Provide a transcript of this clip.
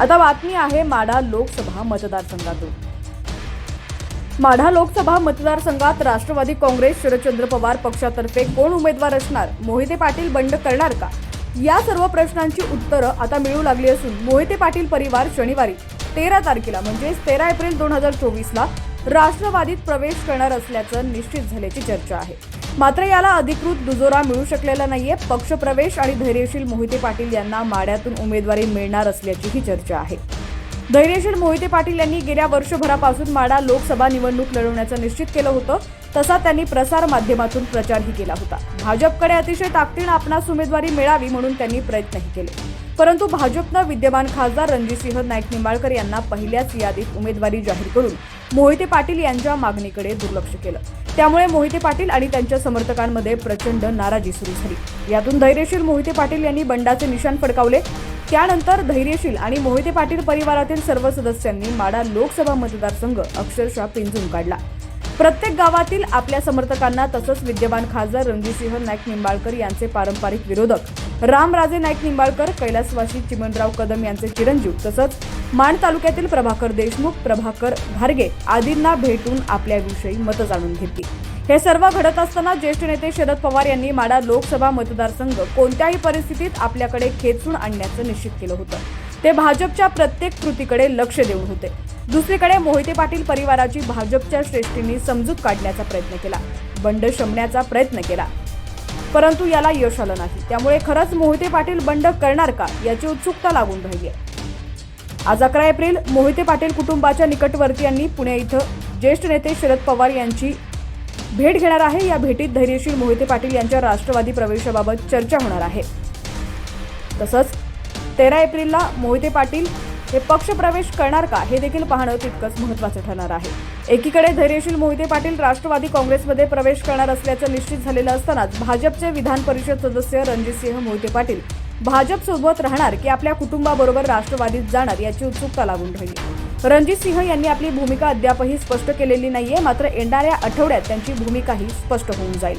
आता बातमी आहे माढा लोकसभा मतदारसंघातून. माढा लोकसभा मतदारसंघात राष्ट्रवादी काँग्रेस शरदचंद्र पवार पक्षातर्फे कोण उमेदवार असणार? मोहिते पाटील बंड करणार का? या सर्व प्रश्नांची उत्तरं आता मिळू लागली असून मोहिते पाटील परिवार शनिवारी तेरा तारखेला म्हणजेच तेरा एप्रिल दोन हजार चोवीसला राष्ट्रवादीत प्रवेश करणार असल्याचं निश्चित झाल्याची चर्चा आहे. मात्र याला अधिकृत दुजोरा मिळू शकलेला नाहीये. पक्षप्रवेश आणि धैर्यशील मोहिते पाटील यांना माड्यातून उमेदवारी मिळणार असल्याचीही चर्चा आहे. धैर्यशील मोहिते पाटील यांनी गेल्या वर्षभरापासून माडा लोकसभा निवडणूक लढवण्याचं निश्चित केलं होतं. तसा त्यांनी प्रसार माध्यमातून प्रचारही केला होता. भाजपकडे अतिशय ताकदीनं आपणास उमेदवारी मिळावी म्हणून त्यांनी प्रयत्नही केले. परंतु भाजपनं विद्यमान खासदार रणजितसिंह नाईक निंबाळकर यांना पहिल्याच यादीत उमेदवारी जाहीर करून मोहिते पाटील यांच्या मागणीकडे दुर्लक्ष केलं. त्यामुळे मोहिते पाटील आणि त्यांच्या समर्थकांमध्ये प्रचंड नाराजी सुरू झाली. यातून धैर्यशील मोहिते पाटील यांनी बंडाचे निशाण फडकावले. त्यानंतर धैर्यशील आणि मोहिते पाटील परिवारातील सर्व सदस्यांनी माडा लोकसभा मतदारसंघ अक्षरशः पिंजून काढला. प्रत्येक गावातील आपल्या समर्थकांना तसंच विद्यमान खासदार रणजितसिंह नाईक निंबाळकर यांचे पारंपरिक विरोधक रामराजे नाईक निंबाळकर कैलासवासी चिमणराव कदम यांचे चिरंजीव तसंच माण तालुक्यातील प्रभाकर देशमुख प्रभाकर घारगे आदींना भेटून आपल्याविषयी मतं जाणून घेतली. हे सर्व घडत असताना ज्येष्ठ नेते शरद पवार यांनी माडा लोकसभा मतदारसंघ कोणत्याही परिस्थितीत आपल्याकडे खेचून आणण्याचं निश्चित केलं होतं. ते भाजपच्या प्रत्येक कृतीकडे लक्ष देऊन होते. दुसरीकडे मोहिते पाटील परिवाराची भाजपच्या श्रेष्ठींनी समजूत काढण्याचा प्रयत्न केला. बंड शमण्याचा प्रयत्न केला. परंतु याला यश आलं नाही. त्यामुळे खरंच मोहिते पाटील बंड करणार का याची उत्सुकता लागून राहिली आहे. आज अकरा एप्रिल मोहिते पाटील कुटुंबाच्या निकटवर्तीयांनी पुणे इथं ज्येष्ठ नेते शरद पवार यांची भेट घेणार आहे. या भेटीत धैर्यशील मोहिते पाटील यांच्या राष्ट्रवादी प्रवेशाबाबत चर्चा होणार आहे. तसंच तेरा एप्रिलला मोहिते पाटील हे पक्षप्रवेश करणार का हे देखील पाहणं तितकंच महत्त्वाचं ठरणार आहे. एकीकडे धैर्यशील मोहिते पाटील राष्ट्रवादी काँग्रेसमध्ये प्रवेश करणार असल्याचं निश्चित झालेलं असतानाच भाजपचे विधान परिषद सदस्य रणजितसिंह मोहिते पाटील भाजपसोबत राहणार की आपल्या कुटुंबाबरोबर राष्ट्रवादीत जाणार याची उत्सुकता लागून राहिली. रणजित सिंह यांनी आपली भूमिका अद्यापही स्पष्ट केलेली नाहीये मात्र येणाऱ्या आठवड्यात त्यांची भूमिकाही स्पष्ट होऊन जाईल.